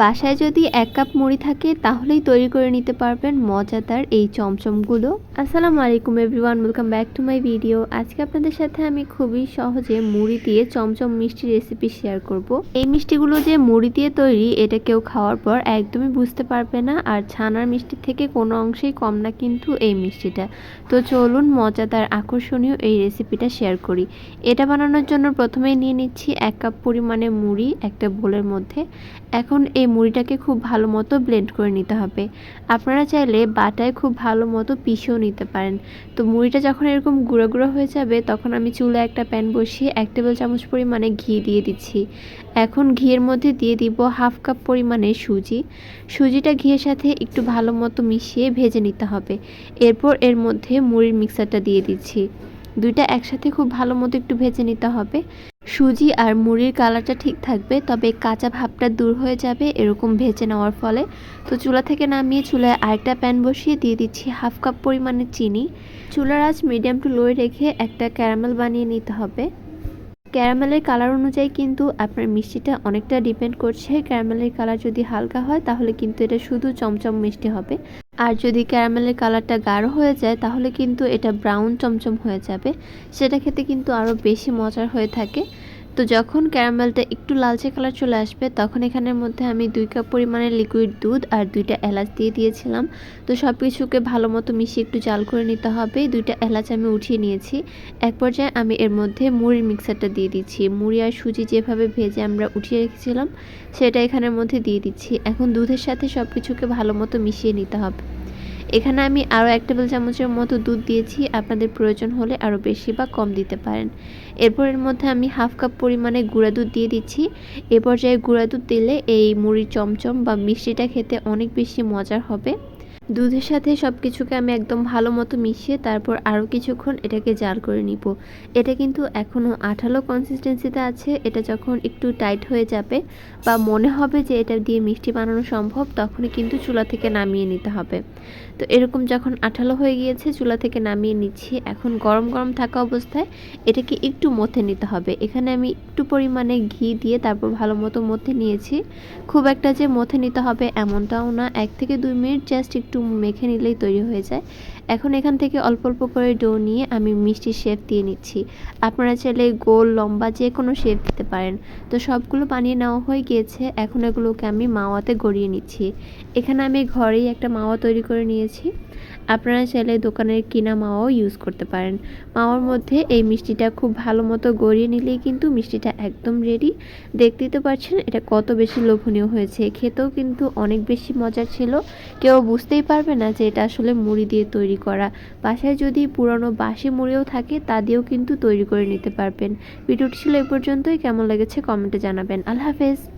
বাসায় যদি এক কাপ মুড়ি থাকে, তাহলেই তৈরি করে নিতে পারবেন মজাদার এই চমচমগুলো। আসসালামু আলাইকুম everyone, welcome back to my video. আজকে আপনাদের সাথে আমি খুবই সহজে মুড়ি দিয়ে চমচম মিষ্টি রেসিপি শেয়ার করব। এই মিষ্টিগুলো যে মুড়ি দিয়ে তৈরি, এটা কেউ খাওয়ার পর একদমই বুঝতে পারবে না, আর ছানার মিষ্টির থেকে কোনো অংশেই কম না কিন্তু এই মিষ্টিটা। তো চলুন মজাদার আকর্ষণীয় এই রেসিপিটা শেয়ার করি। এটা বানানোর জন্য প্রথমেই নিয়ে নিচ্ছি এক কাপ পরিমাণে মুড়ি একটা বোলের মধ্যে। এখন এই মুড়িটাকে খুব ভালো মতো ব্লেন্ড করে নিতে হবে। আপনারা চাইলে বাটায় খুব ভালো মতো পিষেও নিতে পারেন। তো মুড়িটা যখন এরকম গুঁড়ো গুঁড়ো হয়ে যাবে, তখন আমি চুলে একটা প্যান বসিয়ে এক টেবিল চামচ পরিমাণে ঘি দিয়ে দিচ্ছি। এখন ঘিয়ের মধ্যে দিয়ে দিব হাফ কাপ পরিমাণে সুজি। সুজিটা ঘিয়ের সাথে একটু ভালো মতো মিশিয়ে ভেজে নিতে হবে। এরপর এর মধ্যে মুড়ির মিক্সারটা দিয়ে দিচ্ছি। দুইটা একসাথে খুব ভালো মতো একটু ভেজে নিতে হবে। সুজি আর মুড়ির কালারটা ঠিক থাকবে, তবে কাঁচা ভাবটা দূর হয়ে যাবে এরকম ভেজে নেওয়ার ফলে। তো চুলা থেকে নামিয়ে চুলায় আরেকটা প্যান বসিয়ে দিয়ে দিচ্ছি হাফ কাপ পরিমাণে চিনি। চুলার আঁচ মিডিয়াম টু লোয়ে রেখে একটা ক্যারামেল বানিয়ে নিতে হবে। ক্যারামেলের কালার অনুযায়ী কিন্তু আপনার মিষ্টিটা অনেকটা ডিপেন্ড করছে। ক্যারামেলের কালার যদি হালকা হয়, তাহলে কিন্তু এটা শুধু চমচম মিষ্টি হবে। আর যদি ক্যারামেলের কালারটা গাঢ় হয়ে যায়, তাহলে কিন্তু এটা ব্রাউন চমচম হয়ে যাবে। সেটা খেতে কিন্তু আরও বেশি মজার হয়ে থাকে। তো যখন ক্যারামেলটা একটু লালচে কালার চলে আসবে, তখন এখানের মধ্যে আমি দুই কাপ পরিমাণে লিকুইড দুধ আর দুইটা এলাচ দিয়ে দিয়েছিলাম। তো সব কিছুকে ভালো মতো মিশিয়ে একটু জাল করে নিতে হবে। দুইটা এলাচ আমি উঠিয়ে নিয়েছি। এক পর্যায়ে আমি এর মধ্যে মুড়ির মিক্সারটা দিয়ে দিচ্ছি। মুড়ি আর সুজি যেভাবে ভেজে আমরা উঠিয়ে রেখেছিলাম, সেটা এখানের মধ্যে দিয়ে দিচ্ছি। এখন দুধের সাথে সব কিছুকে ভালো মতো মিশিয়ে নিতে হবে। এখানে আমি আরও এক টেবিল চামচের মতো দুধ দিয়েছি, আপনাদের প্রয়োজন হলে আরও বেশি বা কম দিতে পারেন। এরপর এর মধ্যে আমি হাফ কাপ পরিমাণে গুঁড়া দুধ দিয়ে দিচ্ছি। এ পর্যায়ে গুঁড়া দুধ দিলে এই মুড়ির চমচম বা মিষ্টিটা খেতে অনেক বেশি মজার হবে। দুধের সাথে সব কিছুকে আমি একদম ভালো মতো মিশিয়ে তারপর আরও কিছুক্ষণ এটাকে জাল করে নিব। এটা কিন্তু এখনও আঠালো কনসিস্টেন্সিতে আছে, এটা যখন একটু টাইট হয়ে যাবে বা মনে হবে যে এটা দিয়ে মিষ্টি বানানো সম্ভব, তখনই কিন্তু চুলা থেকে নামিয়ে নিতে হবে। তো এরকম যখন আঠালো হয়ে গিয়েছে, চুলা থেকে নামিয়ে নিচ্ছি। এখন গরম গরম থাকা অবস্থায় এটাকে একটু মথে নিতে হবে। এখানে আমি একটু পরিমাণে ঘি দিয়ে তারপর ভালো মতো মথে নিয়েছি। খুব একটা যে মথে নিতে হবে এমনটাও না। এক থেকে দুই মিনিট জাস্ট একটু মেখে নিলেই তৈরি হয়ে যায়। এখন এখান থেকে অল্প অল্প করে ডো নিয়ে আমি মিষ্টির শেপ দিয়ে নিচ্ছি। আপনারা চাইলে গোল, লম্বা যে কোনো শেপ দিতে পারেন। তো সবগুলো বানিয়ে নেওয়া হয়ে গিয়েছে, এখন এগুলোকে আমি মাওয়াতে গড়িয়ে নিচ্ছি। এখানে আমি ঘরেই একটা মাওয়া তৈরি করে নিয়েছি। আপনারা চাইলে দোকানের কিনা মাওয়াও ইউজ করতে পারেন। মাওয়ার মধ্যে এই মিষ্টিটা খুব ভালো মতো গড়িয়ে নিলেই কিন্তু মিষ্টিটা একদম রেডি দেখতেই তো পারছেন এটা কত বেশি লোভনীয় হয়েছে। খেতেও কিন্তু অনেক বেশি মজার ছিল। কেউ বুঝতেই পারবে না যে এটা আসলে মুড়ি দিয়ে তৈরি করা। বাসায় যদি পুরনো বাসি মুড়িও থাকে, তা দিয়েও কিন্তু তৈরি করে নিতে পারবেন। ভিডিওটি ছিল এ পর্যন্তই। কেমন লেগেছে কমেন্টে জানাবেন। আল্লাহ হাফেজ।